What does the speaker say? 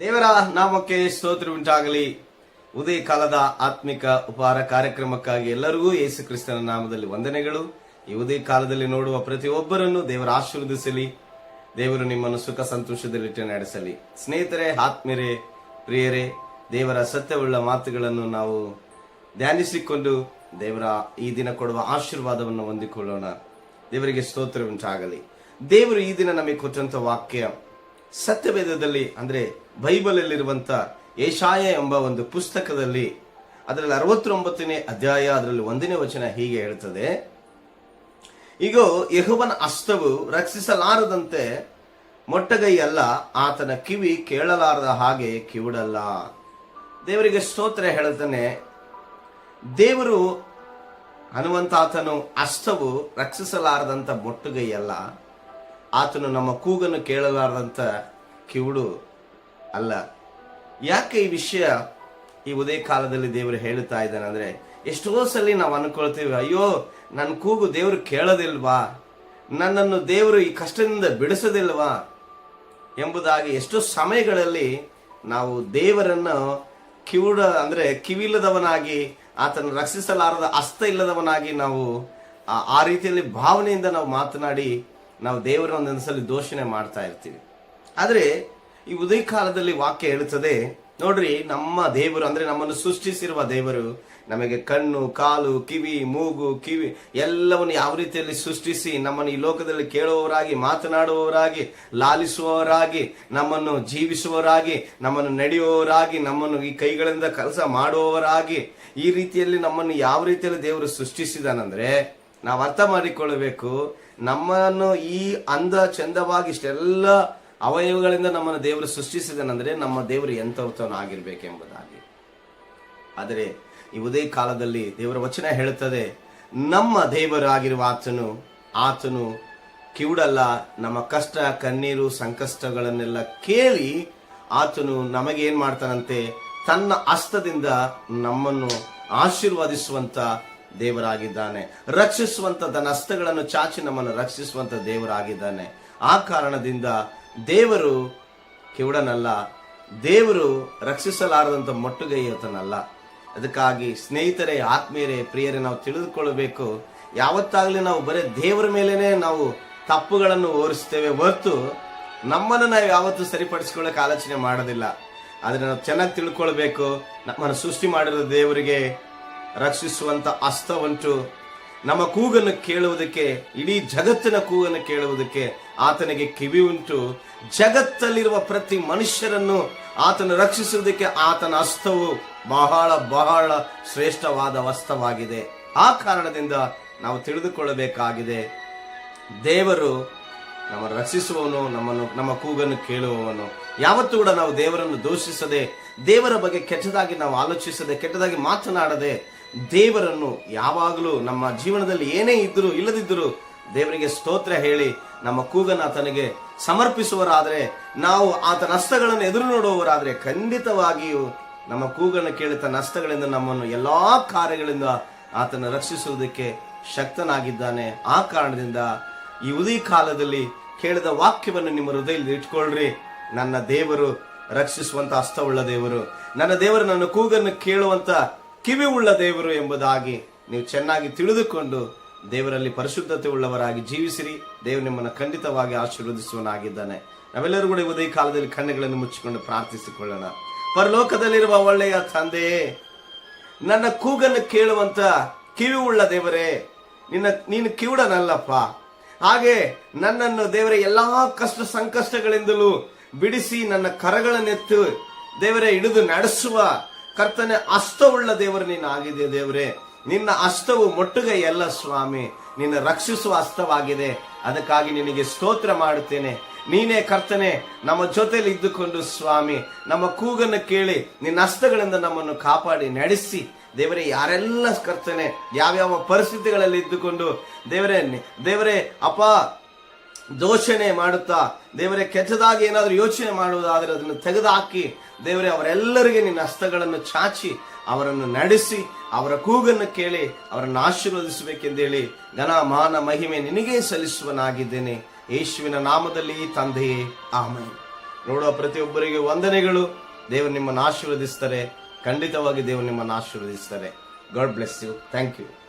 ದೇವರ ನಾಮಕ್ಕೆ ಸ್ತೋತ್ರ ಉಂಟಾಗಲಿ. ಉದಯ ಕಾಲದ ಆತ್ಮಿಕ ಉಪಹಾರ ಕಾರ್ಯಕ್ರಮಕ್ಕಾಗಿ ಎಲ್ಲರಿಗೂ ಯೇಸು ಕ್ರಿಸ್ತನ ನಾಮದಲ್ಲಿ ವಂದನೆಗಳು. ಈ ಉದಯ ಕಾಲದಲ್ಲಿ ನೋಡುವ ಪ್ರತಿಯೊಬ್ಬರನ್ನು ದೇವರ ಆಶೀರ್ವದಿಸಲಿ. ದೇವರು ನಿಮ್ಮನ್ನು ಸುಖ ಸಂತೋಷದಲ್ಲಿಟ್ಟು ನಡೆಸಲಿ ಸ್ನೇಹಿತರೆ ಆತ್ಮೀರೇ ಪ್ರಿಯರೇ, ದೇವರ ಸತ್ಯವುಳ್ಳ ಮಾತುಗಳನ್ನು ನಾವು ಧ್ಯಾನಿಸಿಕೊಂಡು ದೇವರ ಈ ದಿನ ಕೊಡುವ ಆಶೀರ್ವಾದವನ್ನು ಹೊಂದಿಕೊಳ್ಳೋಣ. ದೇವರಿಗೆ ಸ್ತೋತ್ರ ಉಂಟಾಗಲಿ. ದೇವರು ಈ ದಿನ ನಮಗೆ ಕೊಟ್ಟಂತ ವಾಕ್ಯ, ಸತ್ಯವೇದದಲ್ಲಿ, ಅಂದ್ರೆ ಬೈಬಲ್ ಅಲ್ಲಿರುವಂತ ಏಷಾಯ ಎಂಬ ಒಂದು ಪುಸ್ತಕದಲ್ಲಿ ಅದರಲ್ಲಿ ಅರವತ್ತೊಂಬತ್ತನೇ ಅಧ್ಯಾಯ, ಅದರಲ್ಲಿ ಒಂದನೇ ವಚನ ಹೀಗೆ ಹೇಳ್ತದೆ. ಈಗ ಯಹುವನ ಹಸ್ತವು ರಕ್ಷಿಸಲಾರದಂತೆ ಮೊಟ್ಟಗೈ ಅಲ್ಲ, ಆತನ ಕಿವಿ ಕೇಳಲಾರದ ಹಾಗೆ ಕಿವುಡಲ್ಲ. ದೇವರಿಗೆ ಸ್ತೋತ್ರ ಹೇಳ್ತಾನೆ. ದೇವರು ಹನುಮಂತ ಆತನು ರಕ್ಷಿಸಲಾರದಂತ ಮೊಟ್ಟುಗೈ ಅಲ್ಲ, ಆತನು ನಮ್ಮ ಕೂಗನ್ನು ಕೇಳಲಾರದಂತ ಕಿವುಡು ಅಲ್ಲ, ಯಾಕೆ ಈ ವಿಷಯ ಈ ಉದಯ ಕಾಲದಲ್ಲಿ ದೇವರು ಹೇಳುತ್ತಾ ಇದ್ದಾನೆ ಅಂದ್ರೆ ಎಷ್ಟೋ ಸಲ ನಾವು ಅನ್ಕೊಳ್ತೀವಿ, ಅಯ್ಯೋ ನನ್ನ ಕೂಗು ದೇವರು ಕೇಳೋದಿಲ್ವಾ? ನನ್ನನ್ನು ದೇವರು ಈ ಕಷ್ಟದಿಂದ ಬಿಡಿಸೋದಿಲ್ವಾ? ಎಂಬುದಾಗಿ ಎಷ್ಟೋ ಸಮಯಗಳಲ್ಲಿ ನಾವು ದೇವರನ್ನು ಕಿವುಡ ಅಂದ್ರೆ ಕಿವಿಲ್ಲದವನಾಗಿ ಆತನ ರಕ್ಷಿಸಲಾರದ ಅಸ್ತ ಇಲ್ಲದವನಾಗಿ ನಾವು ಆ- ರೀತಿಯಲ್ಲಿ ಭಾವನೆಯಿಂದ ನಾವು ಮಾತನಾಡಿ ನಾವು ದೇವರ ಒಂದೊಂದ್ಸಲಿ ದೋಷಣೆ ಮಾಡ್ತಾ ಇರ್ತೀವಿ. ಆದ್ರೆ ಈ ಉದಯ ಕಾಲದಲ್ಲಿ ವಾಕ್ಯ ಹೇಳುತ್ತದೆ, ನೋಡ್ರಿ, ನಮ್ಮ ದೇವರು ಅಂದ್ರೆ ನಮ್ಮನ್ನು ಸೃಷ್ಟಿಸಿರುವ ದೇವರು, ನಮಗೆ ಕಣ್ಣು, ಕಾಲು, ಕಿವಿ, ಮೂಗು, ಕಿವಿ, ಎಲ್ಲವನ್ನು ಯಾವ ರೀತಿಯಲ್ಲಿ ಸೃಷ್ಟಿಸಿ, ನಮ್ಮನ್ನು ಈ ಲೋಕದಲ್ಲಿ ಕೇಳುವವರಾಗಿ, ಮಾತನಾಡುವವರಾಗಿ, ಲಾಲಿಸುವವರಾಗಿ, ನಮ್ಮನ್ನು ಜೀವಿಸುವವರಾಗಿ, ನಮ್ಮನ್ನು ನಡೆಯುವವರಾಗಿ, ನಮ್ಮನ್ನು ಈ ಕೈಗಳಿಂದ ಕೆಲಸ ಮಾಡುವವರಾಗಿ, ಈ ರೀತಿಯಲ್ಲಿ ನಮ್ಮನ್ನು ಯಾವ ರೀತಿಯಲ್ಲಿ ದೇವರು ಸೃಷ್ಟಿಸಿದಾನಂದ್ರೆ, ನಾವು ಅರ್ಥ ಮಾಡಿಕೊಳ್ಳಬೇಕು, ನಮ್ಮನ್ನು ಈ ಅಂದ ಚಂದವಾಗಿ ಇಷ್ಟೆಲ್ಲ ಅವಯವಗಳಿಂದ ನಮ್ಮನ್ನು ದೇವರು ಸೃಷ್ಟಿಸಿದನಂದ್ರೆ ನಮ್ಮ ದೇವರು ಎಂಥವನಾಗಿರ್ಬೇಕೆಂಬುದಾಗಿ ಆದರೆ ಈ ಉದಯ ಕಾಲದಲ್ಲಿ ದೇವರ ವಚನ ಹೇಳುತ್ತದೆ, ನಮ್ಮ ದೇವರಾಗಿರುವ ಆತನು ಆತನು ಕಿವುಡಲ್ಲ, ನಮ್ಮ ಕಷ್ಟ, ಕಣ್ಣೀರು, ಸಂಕಷ್ಟಗಳನ್ನೆಲ್ಲ ಕೇಳಿ ಆತನು ನಮಗೇನ್ ಮಾಡ್ತಾನಂತೆ? ತನ್ನ ಅಸ್ತದಿಂದ ನಮ್ಮನ್ನು ಆಶೀರ್ವದಿಸುವಂತ ದೇವರಾಗಿದ್ದಾನೆ. ರಕ್ಷಿಸುವಂತ ತನ್ನ ಹಸ್ತಗಳನ್ನು ಚಾಚಿ ನಮ್ಮನ್ನು ರಕ್ಷಿಸುವಂತ ದೇವರಾಗಿದ್ದಾನೆ. ಆ ಕಾರಣದಿಂದ ದೇವರು ಕಿವುಡನಲ್ಲ, ದೇವರು ರಕ್ಷಿಸಲಾರದಂತ ಮೊಟ್ಟುಗೈಯತನಲ್ಲ ಅದಕ್ಕಾಗಿ ಸ್ನೇಹಿತರೇ, ಆತ್ಮೀಯರೇ, ಪ್ರಿಯರೇ, ನಾವು ತಿಳಿದುಕೊಳ್ಳಬೇಕು, ಯಾವತ್ತಾಗಲಿ ನಾವು ಬರೀ ದೇವರ ಮೇಲೇನೆ ನಾವು ತಪ್ಪುಗಳನ್ನು ಓರಿಸ್ತೇವೆ ಹೊರತು ನಮ್ಮನ್ನು ನಾವು ಯಾವತ್ತೂ ಸರಿಪಡಿಸ್ಕೊಳ್ಳೋಕೆ ಆಲೋಚನೆ ಮಾಡೋದಿಲ್ಲ. ಆದರೆ ನಾವು ಚೆನ್ನಾಗಿ ತಿಳ್ಕೊಳ್ಬೇಕು, ನಮ್ಮನ್ನು ಸೃಷ್ಟಿ ಮಾಡಿರೋ ದೇವರಿಗೆ ರಕ್ಷಿಸುವಂತ ಅಸ್ತ ಉಂಟು ನಮ್ಮ ಕೂಗನ್ನು ಕೇಳುವುದಕ್ಕೆ, ಇಡೀ ಜಗತ್ತಿನ ಕೂಗನ್ನು ಕೇಳುವುದಕ್ಕೆ ಆತನಿಗೆ ಕಿವಿ ಉಂಟು. ಜಗತ್ತಲ್ಲಿರುವ ಪ್ರತಿ ಮನುಷ್ಯರನ್ನು ಆತನು ರಕ್ಷಿಸುವುದಕ್ಕೆ ಆತನ ಹಸ್ತವು ಬಹಳ ಬಹಳ ಶ್ರೇಷ್ಠವಾದ ವಸ್ತವಾಗಿದೆ. ಆ ಕಾರಣದಿಂದ ನಾವು ತಿಳಿದುಕೊಳ್ಳಬೇಕಾಗಿದೆ, ದೇವರು ನಮ್ಮ ರಕ್ಷಿಸುವವನು, ನಮ್ಮನ್ನು, ನಮ್ಮ ಕೂಗನ್ನು ಕೇಳುವವನು. ಯಾವತ್ತೂ ಕೂಡ ನಾವು ದೇವರನ್ನು ದೂಷಿಸದೆ, ದೇವರ ಬಗ್ಗೆ ಕೆಟ್ಟದಾಗಿ ನಾವು ಆಲೋಚಿಸದೆ, ಕೆಟ್ಟದಾಗಿ ಮಾತನಾಡದೆ ದೇವರನ್ನು ಯಾವಾಗಲೂ ನಮ್ಮ ಜೀವನದಲ್ಲಿ ಏನೇ ಇದ್ದರೂ, ಇಲ್ಲದಿದ್ದರೂ ದೇವರಿಗೆ ಸ್ತೋತ್ರ ಹೇಳಿ, ನಮ್ಮ ಕೂಗನ್ನು ಆತನಿಗೆ ಸಮರ್ಪಿಸುವರಾದರೆ ನಾವು ಆತನ ನಷ್ಟಗಳನ್ನು ಎದುರು ನೋಡುವವರಾದರೆ ಖಂಡಿತವಾಗಿಯೂ ನಮ್ಮ ಕೂಗನ್ನು ಕೇಳಿದ ನಷ್ಟಗಳಿಂದ ನಮ್ಮನ್ನು ಎಲ್ಲಾ ಕಾರ್ಯಗಳಿಂದ ಆತನ ರಕ್ಷಿಸುವುದಕ್ಕೆ ಶಕ್ತನಾಗಿದ್ದಾನೆ. ಆ ಕಾರಣದಿಂದ ಈ ಉದಯ ಕಾಲದಲ್ಲಿ ಕೇಳಿದ ವಾಕ್ಯವನ್ನು ನಿಮ್ಮ ಹೃದಯದಲ್ಲಿ ಇಟ್ಕೊಳ್ರಿ ನನ್ನ ದೇವರು ರಕ್ಷಿಸುವಂತ ಅಸ್ತವುಳ್ಳ ದೇವರು. ನನ್ನ ದೇವರು ನನ್ನ ಕೂಗನ್ನು ಕೇಳುವಂತ ಕಿವಿ ಉಳ್ಳ ದೇವರು ಎಂಬುದಾಗಿ ನೀವು ಚೆನ್ನಾಗಿ ತಿಳಿದುಕೊಂಡು ದೇವರಲ್ಲಿ ಪರಿಶುದ್ಧತೆ ಉಳ್ಳವರಾಗಿ ಜೀವಿಸಿರಿ. ದೇವರು ನಿಮ್ಮನ್ನು ಖಂಡಿತವಾಗಿ ಆಶೀರ್ವದಿಸುವನಾಗಿದ್ದಾನೆ ನಾವೆಲ್ಲರೂ ಕೂಡ ಉದಯ ಕಾಲದಲ್ಲಿ ಕಣ್ಣುಗಳನ್ನು ಮುಚ್ಚಿಕೊಂಡು ಪ್ರಾರ್ಥಿಸಿಕೊಳ್ಳೋಣ. ಪರಲೋಕದಲ್ಲಿರುವ ಒಳ್ಳೆಯ ತಂದೆಯೇ ನನ್ನ ಕೂಗನ್ನು ಕೇಳುವಂತ ಕಿವಿ ಉಳ್ಳ ದೇವರೇ, ನಿನ್ನ, ನೀನು ಕಿವುಡನಲ್ಲಪ್ಪ. ಹಾಗೆ ನನ್ನನ್ನು ದೇವರ ಎಲ್ಲಾ ಕಷ್ಟ ಸಂಕಷ್ಟಗಳಿಂದಲೂ ಬಿಡಿಸಿ ನನ್ನ ಕರಗಳನ್ನೆತ್ತು ದೇವರೇ ಹಿಡಿದು ನಡೆಸುವ ಕರ್ತನೆ, ಅಸ್ತವುಳ್ಳ ದೇವರು ನೀನು ಆಗಿದೆ ದೇವರೇ. ನಿನ್ನ ಅಸ್ತವು ಮೊಟ್ಟುಗೈ ಎಲ್ಲ ಸ್ವಾಮಿ. ನಿನ್ನ ರಕ್ಷಿಸುವ ಅಸ್ತವಾಗಿದೆ. ಅದಕ್ಕಾಗಿ ನಿನಗೆ ಸ್ತೋತ್ರ ಮಾಡುತ್ತೇನೆ. ನೀನೇ ಕರ್ತನೆ, ನಮ್ಮ ಜೊತೆಲಿ ಇದ್ದುಕೊಂಡು ಸ್ವಾಮಿ, ನಮ್ಮ ಕೂಗನ್ನು ಕೇಳಿ ನಿನ್ನ ಹಸ್ತಗಳಿಂದ ನಮ್ಮನ್ನು ಕಾಪಾಡಿ ನಡೆಸಿ. ದೇವರೇ, ಯಾರೆಲ್ಲ ಕರ್ತನೆ, ಯಾವ್ಯಾವ ಪರಿಸ್ಥಿತಿಗಳಲ್ಲಿ ಇದ್ದುಕೊಂಡು, ದೇವರೇ ದೇವರೇ, ಅಪ್ಪ ದೋಷಣೆ ಮಾಡುತ್ತಾ ದೇವರೇ, ಕೆಟ್ಟದಾಗಿ ಏನಾದರೂ ಯೋಚನೆ ಮಾಡುವುದಾದರೆ ಅದನ್ನು ತೆಗೆದುಹಾಕಿ, ದೇವರೇ, ಅವರೆಲ್ಲರಿಗೆ ನಿನ್ನ ಹಸ್ತಗಳನ್ನು ಚಾಚಿ, ಅವರನ್ನು ನಡೆಸಿ, ಅವರ ಕೂಗನ್ನು ಕೇಳಿ, ಅವರನ್ನು ಆಶೀರ್ವದಿಸಬೇಕೆಂದೇಳಿ ಘನ, ಮಾನ, ಮಹಿಮೆ ನಿನಗೇ ಸಲ್ಲಿಸುವನಾಗಿದ್ದೇನೆ. ಯೇಸುವಿನ ನಾಮದಲ್ಲಿ ತಂದೆಯೇ ಆಮೇಲೆ ನೋಡುವ ಪ್ರತಿಯೊಬ್ಬರಿಗೆ ವಂದನೆಗಳು. ದೇವರು ನಿಮ್ಮನ್ನು ಆಶೀರ್ವದಿಸ್ತಾರೆ ಖಂಡಿತವಾಗಿ ದೇವರು ನಿಮ್ಮನ್ನು ಆಶೀರ್ವದಿಸ್ತಾರೆ God bless you. Thank you.